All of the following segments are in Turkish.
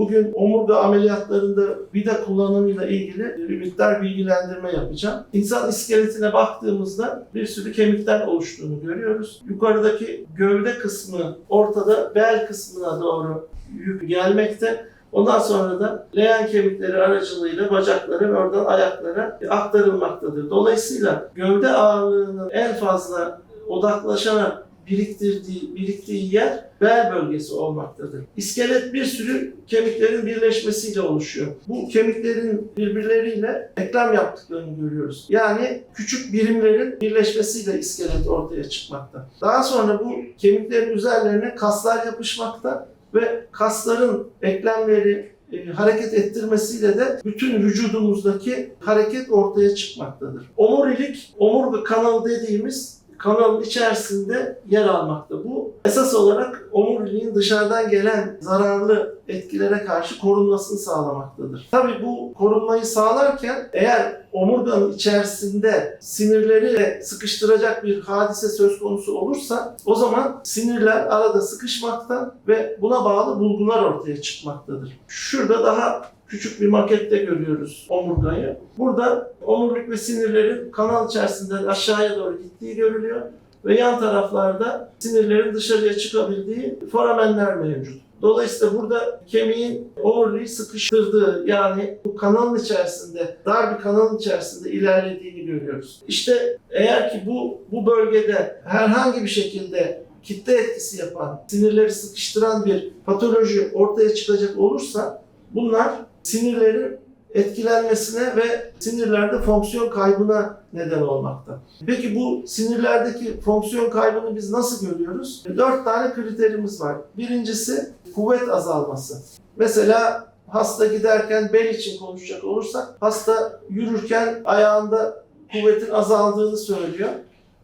Bugün omurga ameliyatlarında vida kullanımıyla ilgili bir miktar bilgilendirme yapacağım. İnsan iskeletine baktığımızda bir sürü kemikten oluştuğunu görüyoruz. Yukarıdaki gövde kısmı ortada bel kısmına doğru yük gelmekte. Ondan sonra da leğen kemikleri aracılığıyla bacaklara ve oradan ayaklara aktarılmaktadır. Dolayısıyla gövde ağırlığının en fazla odaklaşarak biriktirdiği, biriktiği yer bel bölgesi olmaktadır. İskelet bir sürü kemiklerin birleşmesiyle oluşuyor. Bu kemiklerin birbirleriyle eklem yaptıklarını görüyoruz. Yani küçük birimlerin birleşmesiyle iskelet ortaya çıkmakta. Daha sonra bu kemiklerin üzerlerine kaslar yapışmakta ve kasların eklemleri e, hareket ettirmesiyle de bütün vücudumuzdaki hareket ortaya çıkmaktadır. Omurilik, omurga kanalı dediğimiz kanalın içerisinde yer almakta. Bu esas olarak omuriliğin dışarıdan gelen zararlı etkilere karşı korunmasını sağlamaktadır. Tabii bu korunmayı sağlarken eğer omurganın içerisinde sinirleri sıkıştıracak bir hadise söz konusu olursa o zaman sinirler arada sıkışmakta ve buna bağlı bulgular ortaya çıkmaktadır. Şurada daha küçük bir makette görüyoruz omurgayı. Burada omurilik ve sinirlerin kanal içerisinden aşağıya doğru gittiği görülüyor ve yan taraflarda sinirlerin dışarıya çıkabildiği foramenler mevcut. Dolayısıyla burada kemiğin omuriliği sıkıştırdığı yani bu kanalın içerisinde, dar bir kanalın içerisinde ilerlediğini görüyoruz. İşte eğer ki bu, bu bölgede herhangi bir şekilde kitle etkisi yapan, sinirleri sıkıştıran bir patoloji ortaya çıkacak olursa bunlar sinirlerin etkilenmesine ve sinirlerde fonksiyon kaybına neden olmakta. Peki bu sinirlerdeki fonksiyon kaybını biz nasıl görüyoruz? Dört tane kriterimiz var. Birincisi kuvvet azalması. Mesela hasta giderken bel için konuşacak olursak hasta yürürken ayağında kuvvetin azaldığını söylüyor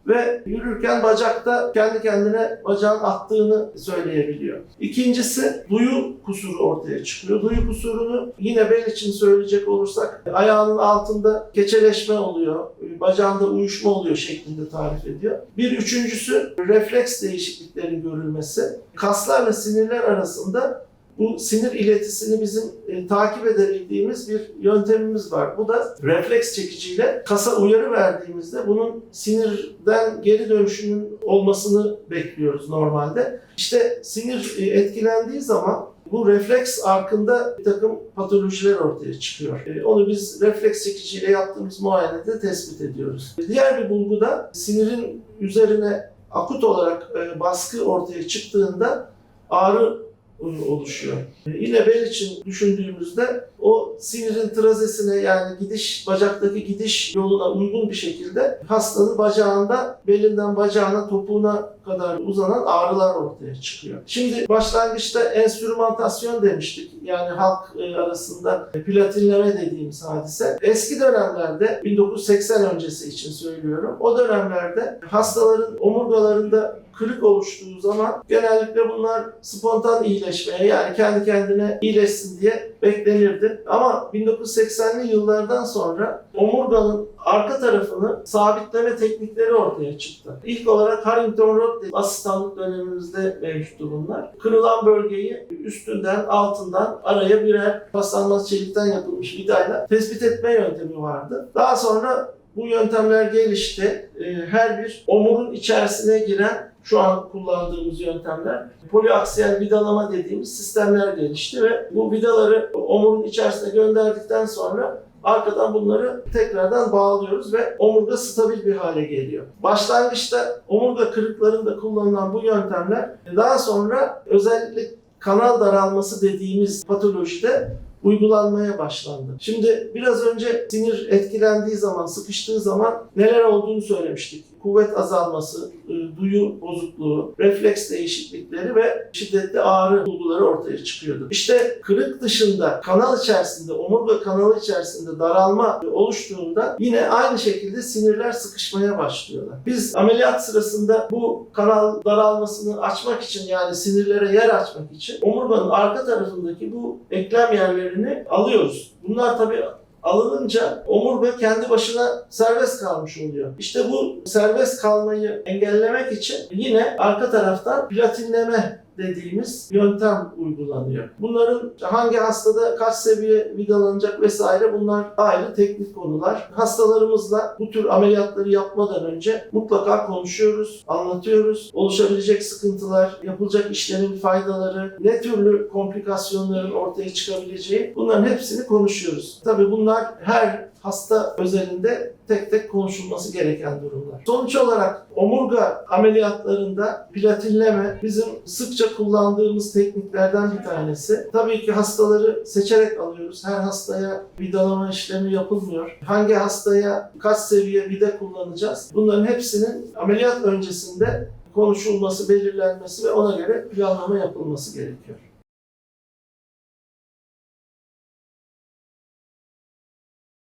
ve yürürken bacakta kendi kendine bacağın attığını söyleyebiliyor. İkincisi duyu kusuru ortaya çıkıyor. Duyu kusurunu yine bel için söyleyecek olursak ayağının altında keçeleşme oluyor, bacağında uyuşma oluyor şeklinde tarif ediyor. Bir üçüncüsü refleks değişikliklerin görülmesi. Kaslarla sinirler arasında bu sinir iletisini bizim e, takip edebildiğimiz bir yöntemimiz var. Bu da refleks çekiciyle kasa uyarı verdiğimizde bunun sinirden geri dönüşünün olmasını bekliyoruz normalde. İşte sinir e, etkilendiği zaman bu refleks arkında bir takım patolojiler ortaya çıkıyor. E, Onu biz refleks çekiciyle yaptığımız muayenede tespit ediyoruz. Diğer bir bulgu da sinirin üzerine akut olarak e, baskı ortaya çıktığında ağrı oluşuyor. E, Yine bel için düşündüğümüzde o sinirin trazesine yani gidiş bacaktaki gidiş yoluna uygun bir şekilde hastanın bacağında belinden bacağına topuğuna kadar uzanan ağrılar ortaya çıkıyor. Şimdi başlangıçta enstrümantasyon demiştik. Yani halk e, arasında platinleme dediğimiz hadise. Eski dönemlerde 1980 öncesi için söylüyorum. O dönemlerde hastaların omurgalarında kırık oluştuğu zaman genellikle bunlar spontan iyileşmeye yani kendi kendine iyileşsin diye beklenirdi. Ama 1980'li yıllardan sonra omurganın arka tarafını sabitleme teknikleri ortaya çıktı. İlk olarak Harrington dediğimiz asistanlık dönemimizde mevcuttu bunlar. Kırılan bölgeyi üstünden altından araya birer paslanmaz çelikten yapılmış vidayla tespit etme yöntemi vardı. Daha sonra bu yöntemler gelişti. Ee, Her bir omurun içerisine giren şu an kullandığımız yöntemler poliaksiyel vidalama dediğimiz sistemler gelişti ve bu vidaları omurun içerisine gönderdikten sonra arkadan bunları tekrardan bağlıyoruz ve omurga stabil bir hale geliyor. Başlangıçta omurga kırıklarında kullanılan bu yöntemler daha sonra özellikle kanal daralması dediğimiz patolojide uygulanmaya başlandı. Şimdi biraz önce sinir etkilendiği zaman, sıkıştığı zaman neler olduğunu söylemiştik. Kuvvet azalması, e, duyu bozukluğu, refleks değişiklikleri ve şiddetli ağrı bulguları ortaya çıkıyordu. İşte kırık dışında kanal içerisinde, omurga kanalı içerisinde daralma oluştuğunda yine aynı şekilde sinirler sıkışmaya başlıyorlar. Biz ameliyat sırasında bu kanal daralmasını açmak için yani sinirlere yer açmak için omurganın arka tarafındaki bu eklem yerlerini alıyoruz. Bunlar tabii alınınca omurga kendi başına serbest kalmış oluyor. İşte bu serbest kalmayı engellemek için yine arka taraftan platinleme dediğimiz yöntem uygulanıyor. Bunların hangi hastada kaç seviye vidalanacak vesaire bunlar ayrı teknik konular. Hastalarımızla bu tür ameliyatları yapmadan önce mutlaka konuşuyoruz, anlatıyoruz. Oluşabilecek sıkıntılar, yapılacak işlemin faydaları, ne türlü komplikasyonların ortaya çıkabileceği bunların hepsini konuşuyoruz. Tabii bunlar her hasta özelinde tek tek konuşulması gereken durumlar. Sonuç olarak omurga ameliyatlarında platinleme bizim sıkça kullandığımız tekniklerden bir tanesi. Tabii ki hastaları seçerek alıyoruz. Her hastaya vidalama işlemi yapılmıyor. Hangi hastaya kaç seviye vida kullanacağız? Bunların hepsinin ameliyat öncesinde konuşulması, belirlenmesi ve ona göre planlama yapılması gerekiyor.